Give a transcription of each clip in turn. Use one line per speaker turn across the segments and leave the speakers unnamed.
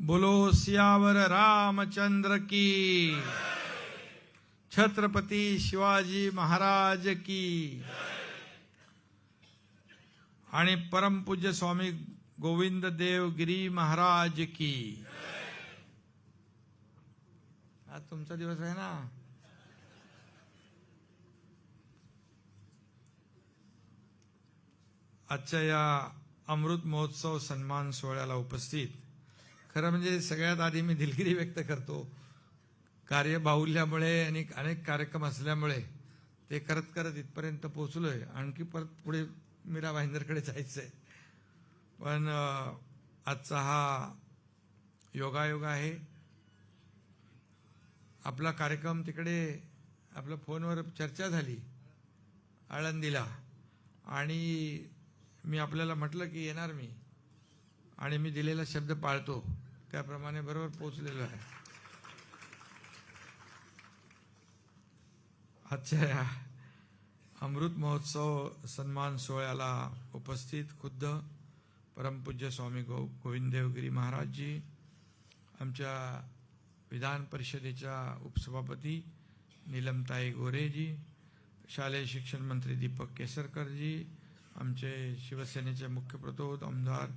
बोलो सियावर रामचंद्र की। छत्रपती शिवाजी महाराज की। आणि परमपूज्य स्वामी गोविंद देव गिरी महाराज की। आज तुमचा दिवस आहे ना? आजच्या या अमृत महोत्सव सन्मान सोहळ्याला उपस्थित खरं म्हणजे सगळ्यात आधी मी दिलगिरी व्यक्त करतो. कार्य बाहुल्यामुळे आणि अनेक कार्यक्रम असल्यामुळे ते करत करत इथपर्यंत पोचलो आहे आणखी परत पुढे मीरा भाईंदरकडे आहे पण आजचा हा योगायोग आहे. आपला कार्यक्रम तिकडे आपल्या फोनवर चर्चा झाली आळंदीला. आणि मी आपल्याला म्हटलं की येणार मी. आणि मी दिलेला शब्द पाळतो. त्याप्रमाणे बरोबर पोचलेलो आहे. आजच्या या अमृत महोत्सव सन्मान सोहळ्याला उपस्थित खुद्द परमपूज्य स्वामी गो गोविंददेवगिरी महाराजजी आमच्या विधान परिषदेच्या उपसभापती नीलमताई गोरेजी शालेय शिक्षण मंत्री दीपक केसरकरजी आमचे शिवसेनेचे मुख्य प्रतोद आमदार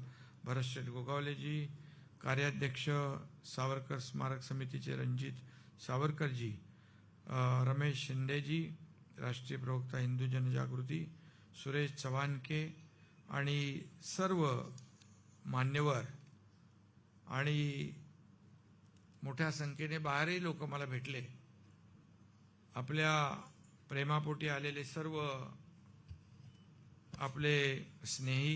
भरतशेठ गोगावलेजी कार्याध्यक्ष सावरकर स्मारक समितीचे रणजित सावरकरजी रमेश शिंदेजी राष्ट्रीय प्रवक्ता हिंदू जनजागृती सुरेश चव्हाणके आणि सर्व मान्यवर आणि मोठ्या संख्येने बाहेरही लोक मला भेटले. आपल्या प्रेमापोटी आलेले सर्व आपले स्नेही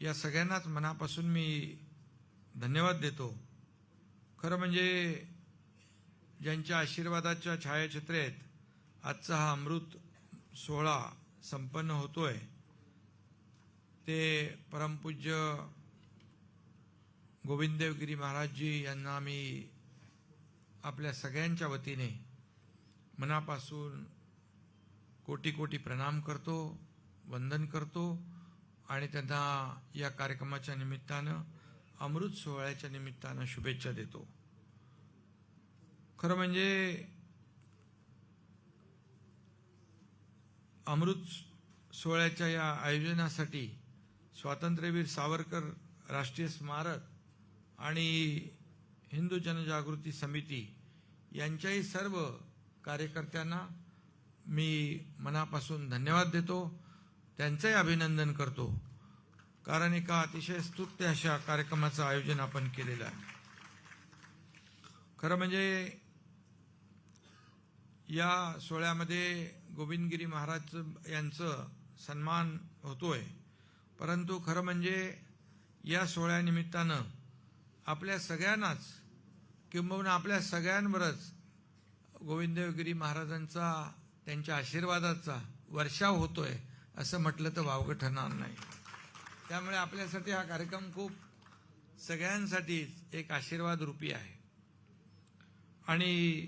या सगळ्यांनाच मनापासून मी धन्यवाद देतो. खरं म्हणजे ज्यांच्या आशीर्वादाच्या छायाचित्रे आहेत आजचा हा अमृत सोहळा संपन्न होतोय. ते परमपूज्य गोविंददेवगिरी महाराजजी यांना मी आपल्या सगळ्यांच्या वतीने मनापासून कोटी कोटी प्रणाम करतो वंदन करतो. आणि त्यांना या कार्यक्रमाच्या निमित्तानं अमृत सोहळ्याच्या निमित्तानं शुभेच्छा देतो. खरं म्हणजे अमृत सोहळ्याच्या या आयोजनासाठी स्वातंत्र्यवीर सावरकर राष्ट्रीय स्मारक आणि हिंदू जनजागृती समिती यांच्याही सर्व कार्यकर्त्यांना मी मनापासून धन्यवाद देतो. त्यांचंही अभिनंदन करतो. कारण एका अतिशय स्तुत्य अशा कार्यक्रमाचं आयोजन आपण केलेलं आहे. खरं म्हणजे या सोहळ्यामध्ये गोविंदगिरी महाराज यांचं सन्मान होतोय. परंतु खरं म्हणजे या सोहळ्यानिमित्तानं आपल्या सगळ्यांनाच किंबहुना आपल्या सगळ्यांवरच गोविंदगिरी महाराजांचा त्यांच्या आशीर्वादाचा वर्षाव होतोय. असं म्हटलं तर वावगं ठरणार नाही. त्यामुळे आपल्यासाठी हा कार्यक्रम खूप सगळ्यांसाठीच एक आशीर्वाद रूपी आहे. आणि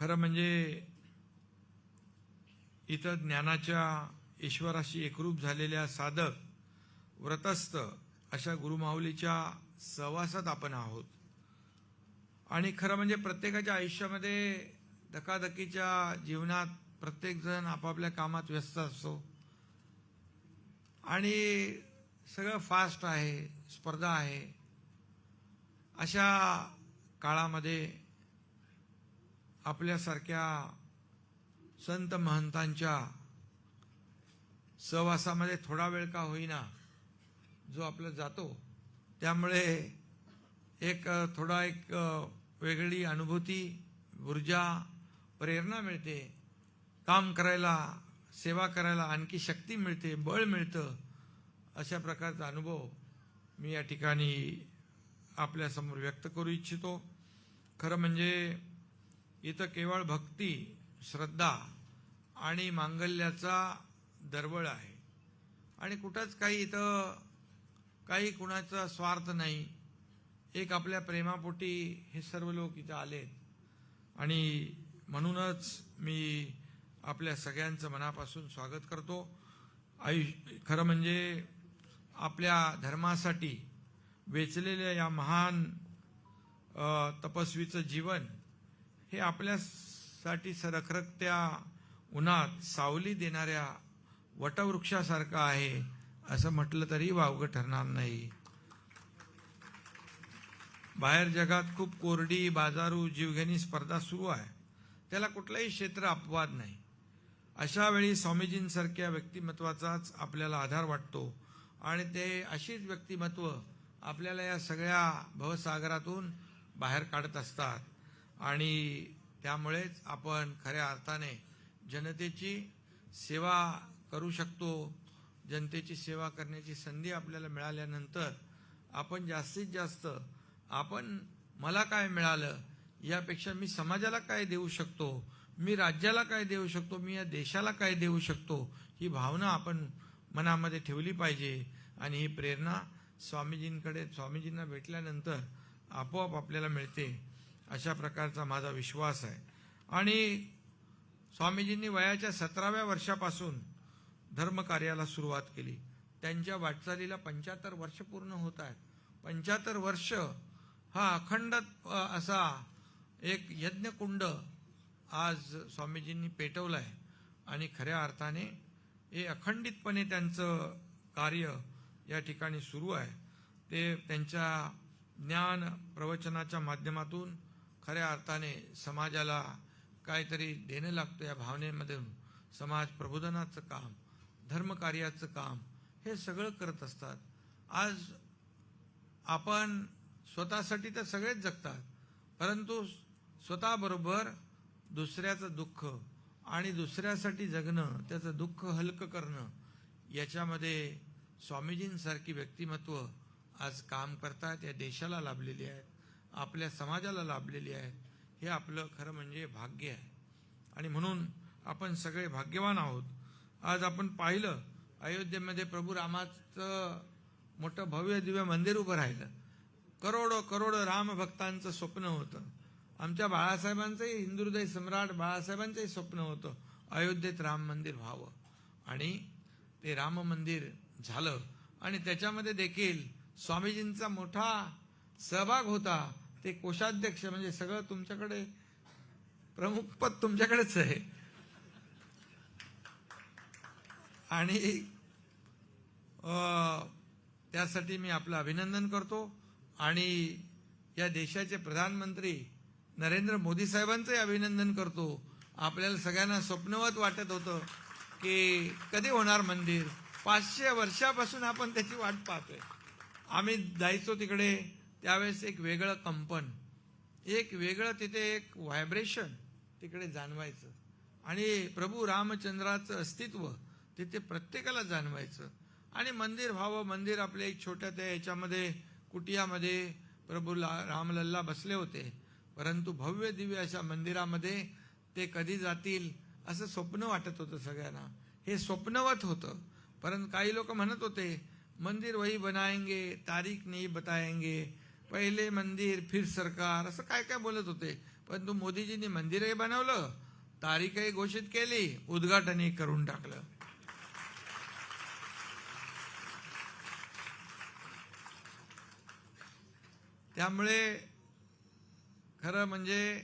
खरं म्हणजे इथं ज्ञानाच्या ईश्वराशी एकरूप झालेल्या साधक व्रतस्थ अशा गुरुमाऊलीच्या सहवासात आपण आहोत. आणि खरं म्हणजे प्रत्येकाच्या आयुष्यामध्ये धकाधकीच्या जीवनात प्रत्येकजण आपापल्या कामात व्यस्त असतो. आणि सगळं फास्ट आहे स्पर्धा आहे. अशा काळामध्ये आपल्यासारख्या संत महंतांच्या सहवासामध्ये थोडा वेळ का होईना जो आपला जातो त्यामुळे एक थोडा एक वेगळी अनुभूती ऊर्जा प्रेरणा मिळते. काम करायला सेवा करायला आणखी शक्ती मिळते बळ मिळतं अशा प्रकारचा अनुभव मी या ठिकाणी आपल्यासमोर व्यक्त करू इच्छितो. खरं म्हणजे इथं केवळ भक्ती श्रद्धा आणि मांगल्याचा दरवळ आहे. आणि कुठंच काही इथं काही कुणाचा स्वार्थ नाही. एक आपल्या प्रेमापोटी हे सर्व लोक इथं आलेत. आणि म्हणूनच मी आपल्या सगळ्यांचं मनापासून स्वागत करतो. आयुष्य खरं म्हणजे आपल्या धर्मासाठी वेचलेल्या या महान तपस्वीचं जीवन हे आपल्यासाठी सरखरकत्या उन्हात सावली देणाऱ्या वटवृक्षासारखं आहे असं म्हटलं तरी वावगं ठरणार नाही. बाहेर जगात खूप कोरडी बाजारू जीवघेणी स्पर्धा सुरू आहे. त्याला कुठलंही क्षेत्र अपवाद नाही. अशा वेळी स्वामीजींसारख्या व्यक्तिमत्वाचाच आपल्याला आधार वाटतो. आणि ते अशीच व्यक्तिमत्व आपल्याला या सगळ्या भवसागरातून बाहेर काढत असतात. आणि त्यामुळेच आपण खऱ्या अर्थाने जनतेची सेवा करू शकतो. जनतेची सेवा करण्याची संधी आपल्याला मिळाल्यानंतर आपण जास्तीत जास्त आपण मला काय मिळालं यापेक्षा मी समाजाला काय देऊ शकतो? मी राज्याला काय देऊ शकतो? मी या देशाला काय देऊ शकतो? ही भावना आपण मनामध्ये ठेवली पाहिजे. आणि ही प्रेरणा स्वामीजींकडे स्वामीजींना भेटल्यानंतर आपोआप आपल्याला मिळते. अशा प्रकारचा माझा विश्वास आहे. आणि स्वामीजींनी वयाच्या सतराव्या वर्षापासून धर्मकार्याला सुरुवात केली. त्यांच्या वाटचालीला पंच्याहत्तर वर्ष पूर्ण होत आहेत. पंच्याहत्तर वर्ष हा अखंड असा एक यज्ञकुंड आज स्वामीजींनी पेटवलं आहे आणि खऱ्या अर्थाने हे अखंडितपणे त्यांचं कार्य या ठिकाणी सुरू आहे. ते त्यांच्या ज्ञान प्रवचनाच्या माध्यमातून खऱ्या अर्थाने समाजाला काहीतरी देणं लागतं या भावनेमधून. समाज प्रबोधनाचं काम धर्मकार्याचं काम हे सगळं करत असतात. आज आपण स्वतःसाठी तर सगळेच जगतात परंतु स्वतःबरोबर दुसऱ्याचं दुःख आणि दुसऱ्यासाठी जगणं त्याचं दुःख हलकं करणं याच्यामध्ये स्वामीजींसारखी व्यक्तिमत्व आज काम करतात या देशाला लाभलेली आहेत आपल्या समाजाला लाभलेली आहेत हे आपलं खरं म्हणजे भाग्य आहे. आणि म्हणून आपण सगळे भाग्यवान आहोत. आज आपण पाहिलं अयोध्येमध्ये प्रभू रामाचं मोठं भव्य दिव्य मंदिर उभं राहिलं. करोडो करोडो रामभक्तांचं स्वप्न होतं. आमच्या बाळासाहेबांचंही हिंदुहृदय सम्राट बाळासाहेबांचंही स्वप्न होतं. अयोध्येत राम मंदिर व्हावं. आणि ते राम मंदिर झालं. आणि त्याच्यामध्ये देखील स्वामीजींचा मोठा सहभाग होता. ते कोषाध्यक्ष म्हणजे सगळं तुमच्याकडे प्रमुख पद तुमच्याकडेच आहे. आणि त्यासाठी मी आपलं अभिनंदन करतो. आणि या देशाचे प्रधानमंत्री नरेंद्र मोदी साहेबांचंही अभिनंदन करतो. आपल्याला सगळ्यांना स्वप्नवत वाटत होतं की कधी होणार मंदिर? पाचशे वर्षापासून आपण त्याची वाट पाहतोय. आम्ही जायचो तिकडे त्यावेळेस एक वेगळं कंपन. एक वेगळं तिथे एक व्हायब्रेशन तिकडे जाणवायचं. आणि प्रभू रामचंद्राचं अस्तित्व तिथे प्रत्येकाला जाणवायचं. आणि मंदिर व्हावं मंदिर आपल्या एक छोट्या त्या याच्यामध्ये कुटियामध्ये प्रभू ला- रामलल्ला बसले होते. परंतु भव्य दिव्य अशा मंदिरामध्ये ते कधी जातील असं स्वप्न वाटत होतं सगळ्यांना. हे स्वप्नवत होतं. परंतु काही लोक म्हणत होते मंदिर वही बनायंगे तारीख नाही बताएंगे पहिले मंदिर फिर सरकार असं काय काय बोलत होते. परंतु मोदीजींनी मंदिरही बनवलं तारीखही घोषित केली उद्घाटनही करून टाकलं. त्यामुळे खरं म्हणजे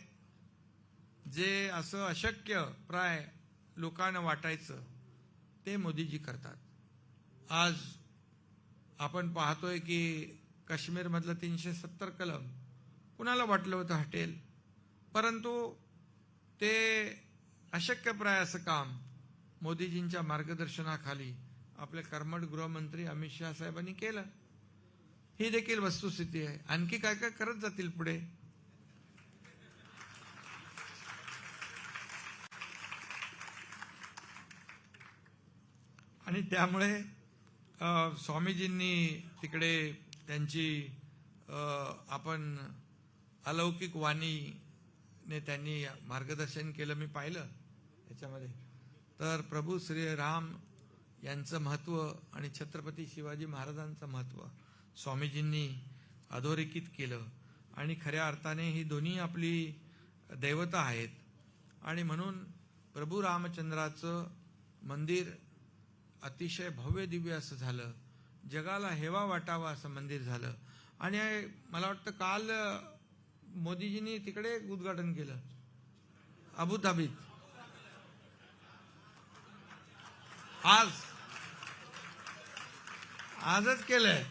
जे असं अशक्य प्राय लोकांना वाटायचं ते मोदीजी करतात. आज आपण पाहतोय की काश्मीरमधलं तीनशे सत्तर कलम कुणाला वाटलं होतं हटेल? परंतु ते अशक्यप्राय असं काम मोदीजींच्या मार्गदर्शनाखाली आपले कर्मठ गृहमंत्री अमित शहा साहेबांनी केलं. ही देखील वस्तुस्थिती आहे. आणखी काय काय करत जातील पुढे? आणि त्यामुळे स्वामीजींनी तिकडे त्यांची आपण अलौकिक वाणीने त्यांनी मार्गदर्शन केलं मी पाहिलं याच्यामध्ये. तर प्रभू श्री राम यांचं महत्त्व आणि छत्रपती शिवाजी महाराजांचं महत्त्व स्वामीजींनी अधोरेखित केलं. आणि खऱ्या अर्थाने ही दोन्ही आपली दैवता आहेत. आणि म्हणून प्रभू रामचंद्राचं मंदिर अतिशय भव्य दिव्य असं झालं. जगाला हेवा वाटावा असं मंदिर झालं. आणि मला वाटतं काल मोदीजींनी तिकडे उद्घाटन केलं. अबुधाबीत. आज. आजच केलंय.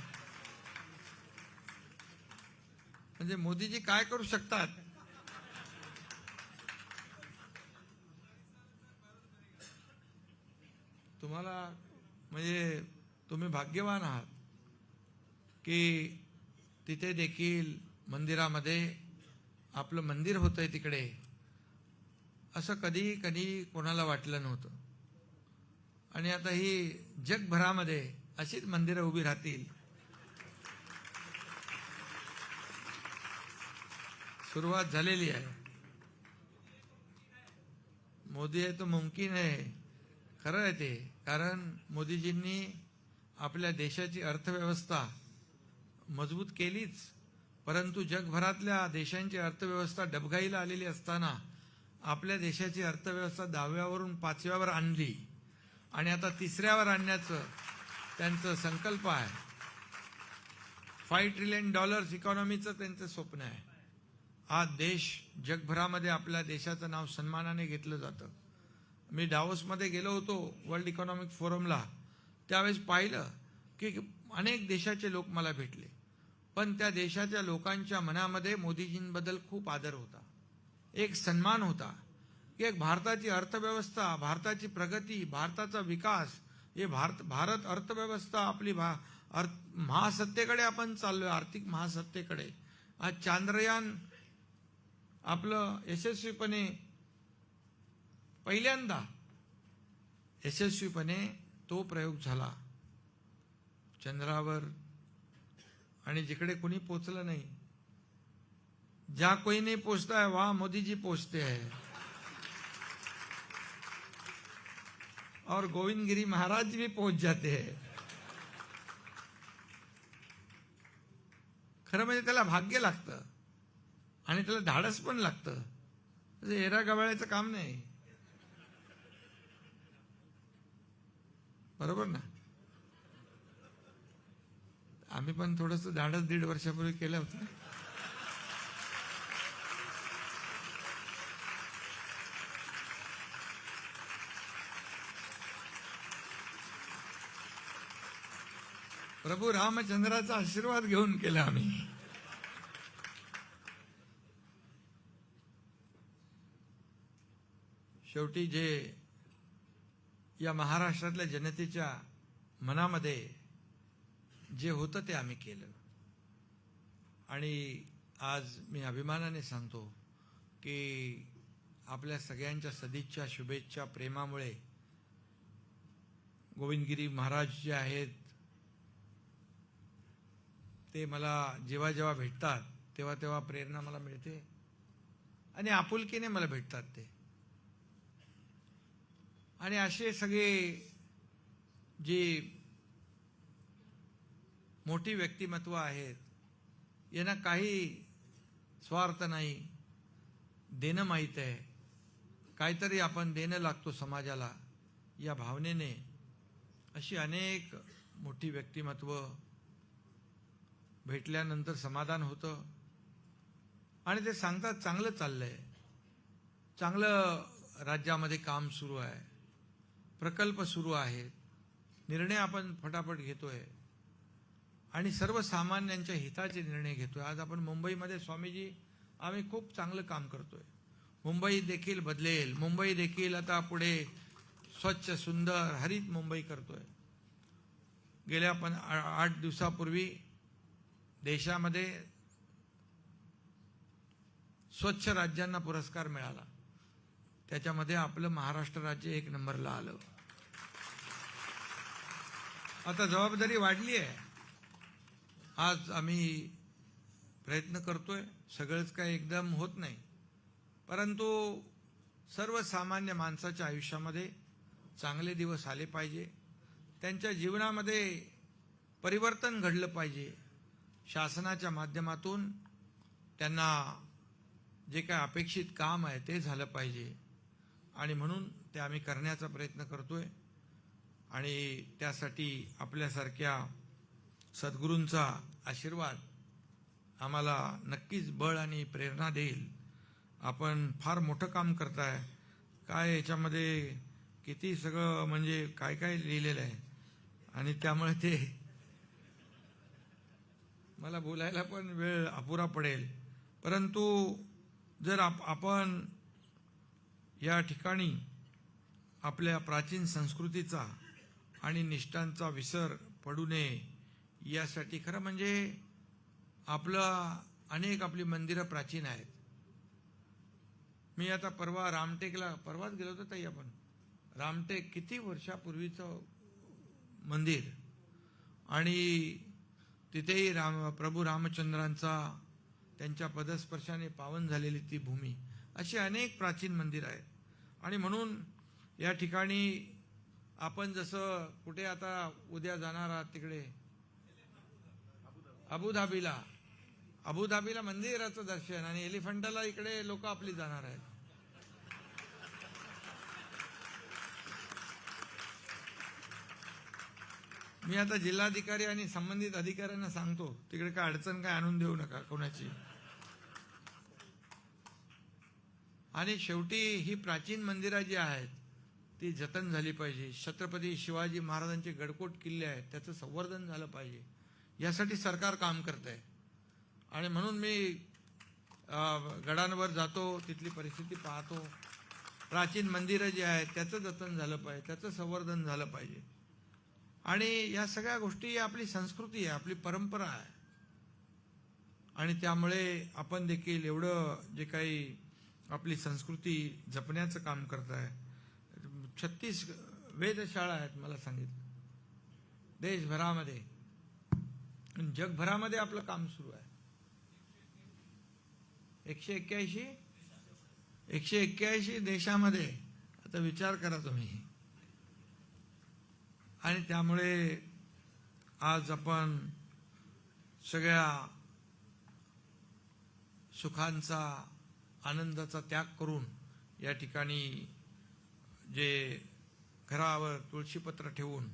म्हणजे मोदीजी काय करू शकतात? तुम्हाला म्हणजे तुम्ही भाग्यवान आहात की तिथे देखील मंदिरामध्ये आपलं मंदिर होतंय तिकडे. असं कधी कधी कोणाला वाटलं नव्हतं. आणि आता ही जगभरामध्ये अशीच मंदिरं उभी राहतील. सुरुवात झालेली आहे. मोदी आहे तो मुमकिन आहे. खरं आहे ते. कारण मोदीजींनी आपल्या देशाची अर्थव्यवस्था मजबूत केलीच. परंतु जगभरातल्या देशांची अर्थव्यवस्था डबघाईला आलेली असताना आपल्या देशाची अर्थव्यवस्था दहाव्यावरून पाचव्यावर आणली. आणि आता तिसऱ्यावर आणण्याचं त्यांचं संकल्प आहे. फाईव्ह ट्रिलियन डॉलर्स इकॉनॉमीचं त्यांचं स्वप्न आहे. हा देश जगभरामध्ये आपल्या देशाचं नाव सन्मानाने घेतलं जातं. मी डावोसमध्ये गेलो होतो वर्ल्ड इकॉनॉमिक फोरमला. त्यावेळेस पाहिलं की अनेक देशाचे लोक मला भेटले. पण त्या देशाच्या लोकांच्या मनामध्ये मोदीजींबद्दल खूप आदर होता. एक सन्मान होता की एक भारताची अर्थव्यवस्था भारताची प्रगती भारताचा विकास हे भारत भारत अर्थव्यवस्था आपली भा अर्थ महासत्तेकडे आपण चाललोय आर्थिक महासत्तेकडे. आज चांद्रयान आपलं यशस्वीपणे पहिल्यांदा यशस्वीपणे तो प्रयोग झाला. चंद्रावर आणि जिकडे कोणी पोचलं नाही. ज्या कोई नहीं पोचता है वहां मोदी जी पोचते हैं और गोविंद गिरी महाराज भी पहुंच जाते हैं. खरं म्हणजे त्याला भाग्य लागतं. आणि त्याला धाडस पण लागतं. एरा गवाळ्याचं काम नाही. बरोबर ना? आम्ही पण थोडस धाडस दीड वर्षापूर्वी केलं होतं. प्रभू रामचंद्राचा आशीर्वाद घेऊन केला आम्ही. शेवटी जे या महाराष्ट्रातल्या जनतेच्या मनामध्ये जे होतं ते आम्ही केलं. आणि आज मी अभिमानाने सांगतो की आपल्या सगळ्यांच्या सदिच्छा शुभेच्छा प्रेमामुळे गोविंदगिरी महाराज जे आहेत ते मला जेव्हा जेव्हा भेटतात तेव्हा तेव्हा प्रेरणा मला मिळते आणि आपुलकीने मला भेटतात ते. आणि असे सगळे जी मोठी व्यक्तिमत्व आहेत यांना काही स्वार्थ नाही देणं माहीत आहे. काहीतरी आपण देणं लागतो समाजाला या भावनेने. अशी अनेक मोठी व्यक्तिमत्व भेटल्यानंतर समाधान होतं. आणि ते सांगतात चांगलं चाललं आहे चांगलं राज्यामध्ये काम सुरू आहे. प्रकल्प सुरू आहेत निर्णय आपण फटाफट घेतोय. आणि सर्वसामान्यांच्या हिताचे निर्णय घेतोय. आज आपण मुंबईमध्ये स्वामीजी आम्ही खूप चांगलं काम करतोय. मुंबई देखील बदलेल. मुंबई देखील आता पुढे स्वच्छ सुंदर हरित मुंबई करतोय. गेल्या पण आठ दिवसापूर्वी देशामध्ये स्वच्छ राज्यांना पुरस्कार मिळाला. त्याच्यामध्ये आपलं महाराष्ट्र राज्य एक नंबरला आलं. आता जबाबदारी वाढली आहे. आज आम्ही प्रयत्न करतोय. सगळंच काही एकदम होत नाही. परंतु सर्वसामान्य माणसाच्या आयुष्यामध्ये चांगले दिवस आले पाहिजे. त्यांच्या जीवनामध्ये परिवर्तन घडलं पाहिजे. शासनाच्या माध्यमातून त्यांना जे काय अपेक्षित काम आहे ते झालं पाहिजे. आणि म्हणून ते आम्ही करण्याचा प्रयत्न करतोय. आणि त्यासाठी आपल्यासारख्या सद्गुरूंचा आशीर्वाद आम्हाला नक्कीच बळ आणि प्रेरणा देईल. आपण फार मोठं काम करताय. काय याच्यामध्ये किती सगळं म्हणजे काय काय लिहिलेलं आहे? आणि त्यामुळे ते मला बोलायला पण वेळ अपुरा पडेल. परंतु जर आप आपण या ठिकाणी आपल्या प्राचीन संस्कृतीचा आणि निष्ठांचा विसर पडू नये. यासाठी खरं म्हणजे आपलं अनेक आपली मंदिरं प्राचीन आहेत. मी आता परवा रामटेकला परवाच गेलो होतो ताई आपण. रामटेक किती वर्षापूर्वीचं मंदिर? आणि तिथेही राम प्रभू रामचंद्रांचा त्यांच्या पदस्पर्शाने पावन झालेली ती भूमी. अशी अनेक प्राचीन मंदिर आहेत. आणि म्हणून या ठिकाणी आपण जसं कुठे आता उद्या जाणार आहात तिकडे? अबुधाबीला. अबुधाबीला मंदिराचं दर्शन आणि एलिफंटाला इकडे लोक आपली जाणार आहेत. मी आता जिल्हाधिकारी आणि संबंधित अधिकाऱ्यांना सांगतो तिकडे काय अडचण काय आणून देऊ नका कोणाची. आणि शेवटी ही प्राचीन मंदिरं जी आहेत ती जतन झाली पाहिजे. छत्रपती शिवाजी महाराजांचे गडकोट किल्ले आहेत त्याचं संवर्धन झालं पाहिजे. यासाठी सरकार काम करत आहे आणि म्हणून मी गडांवर जातो तिथली परिस्थिती पाहतो. प्राचीन मंदिरं जी आहेत त्याचं जतन झालं पाहिजे त्याचं संवर्धन झालं पाहिजे. आणि या सगळ्या गोष्टी आपली संस्कृती आहे आपली परंपरा आहे. आणि त्यामुळे आपण देखील एवढं जे काही आपली संस्कृती जपण्याचं काम करत आहे छत्तीस वेधशाळा आहेत मला सांगितलं. देशभरामध्ये. जगभरामध्ये आपलं काम सुरू आहे. एकशे एक्क्याऐंशी? एकशे एक्क्याऐंशी देशामध्ये. आता विचार करा तुम्ही. आणि त्यामुळे आज आपण सगळ्या सुखांचा आनंदाचा त्याग करून या ठिकाणी जे घरावर तुळशीपत्र ठेवून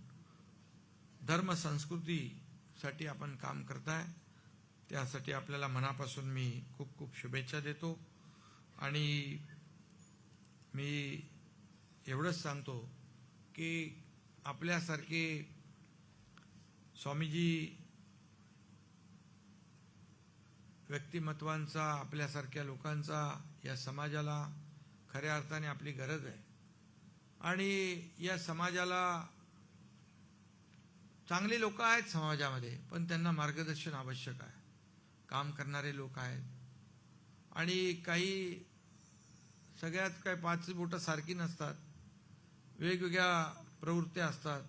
धर्म संस्कृतीसाठी आपण काम करताय त्यासाठी आपल्याला मनापासून मी खूप खूप शुभेच्छा देतो. आणि मी एवढंच सांगतो की आपल्यासारखे स्वामीजी व्यक्तिमत्वांचा आपल्यासारख्या लोकांचा या समाजाला खऱ्या अर्थाने आपली गरज आहे. आणि या समाजाला चांगली लोक आहेत समाजामध्ये पण त्यांना मार्गदर्शन आवश्यक आहे. काम करणारे लोक आहेत. आणि काही सगळ्यात काही पाच बोटं सारखी नसतात. वेगवेगळ्या प्रवृत्त्या असतात.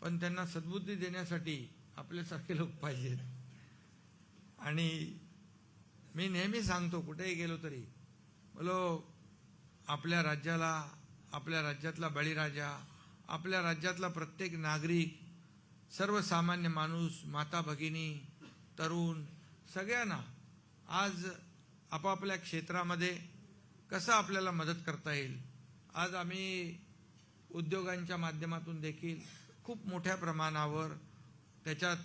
पण त्यांना सद्बुद्धी देण्यासाठी आपल्यासारखे लोक पाहिजेत. आणि मी नेहमी सांगतो कुठेही गेलो तरी बोलो आपल्या राज्याला आपल्या राज्यातला बळीराजा आपल्या राज्यातला प्रत्येक नागरिक सर्वसामान्य माणूस माता भगिनी तरुण सगळ्यांना आज आपापल्या क्षेत्रामध्ये कसं आपल्याला मदत करता येईल? आज आम्ही उद्योगांच्या माध्यमातून देखील खूप मोठ्या प्रमाणावर त्याच्यात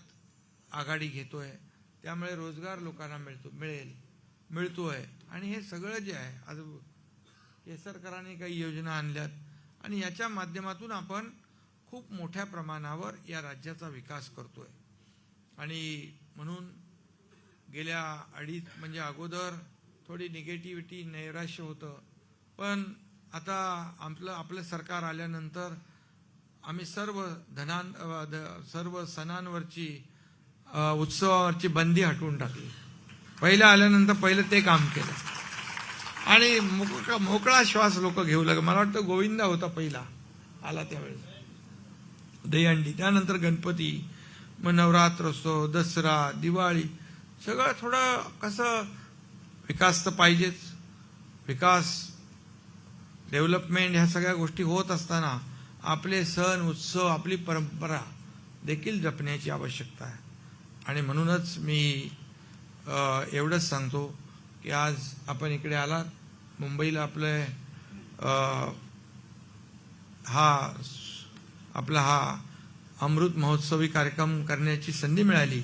आघाडी घेतो आहे त्यामुळे रोजगार लोकांना मिळतो मिळेल मिळतो आहे आणि हे सगळं जे आहे आज केसरकरांनी काही योजना आणल्यात आणि याच्या माध्यमातून आपण खूप मोठ्या प्रमाणावर या राज्याचा विकास करतोय. आणि म्हणून गेल्या अडीच म्हणजे अगोदर थोडी निगेटिव्हिटी नैराश्य होतं. पण आता आपलं आपलं सरकार आल्यानंतर आम्ही सर्व धनान सर्व सणांवरची उत्सवावरची बंदी हटवून टाकली. पहिलं आल्यानंतर पहिलं ते काम केलं. आणि मोकळा मोकळा श्वास लोक घेऊ लागले. मला वाटतं गोविंदा होता पहिला. आला त्यावेळेस. दहीहंडी. त्यानंतर गणपती मग नवरात्रोत्सव दसरा दिवाळी सगळं थोडं कसं विकास तर पाहिजेच. विकास डेव्हलपमेंट ह्या सगळ्या गोष्टी होत असताना आपले सण उत्सव आपली परंपरा देखील जपण्याची आवश्यकता आहे. आणि म्हणूनच मी एवढंच सांगतो. की आज आपण इकडे आलात. मुंबईला आपलं हा आपला हा अमृत महोत्सवी कार्यक्रम करण्याची संधी मिळाली.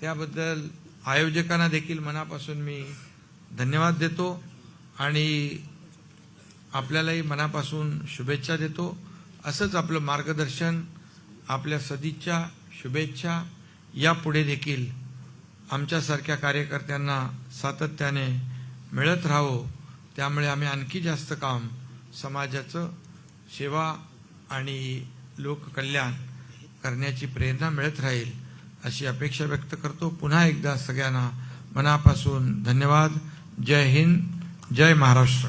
त्याबद्दल आयोजकांना देखील मनापासून मी धन्यवाद देतो आणि आपल्यालाही मनापासून शुभेच्छा देतो. असंच आपलं मार्गदर्शन आपल्या सदिच्छा शुभेच्छा यापुढे देखील आमच्यासारख्या कार्यकर्त्यांना सातत्याने मिळत राहावं त्यामुळे आम्ही आणखी जास्त काम समाजाचं सेवा आणि लोककल्याण करण्याची प्रेरणा मिळत राहील अशी अपेक्षा व्यक्त करतो. पुन्हा एकदा सगळ्यांना मनापासून धन्यवाद. जय हिंद जय महाराष्ट्र.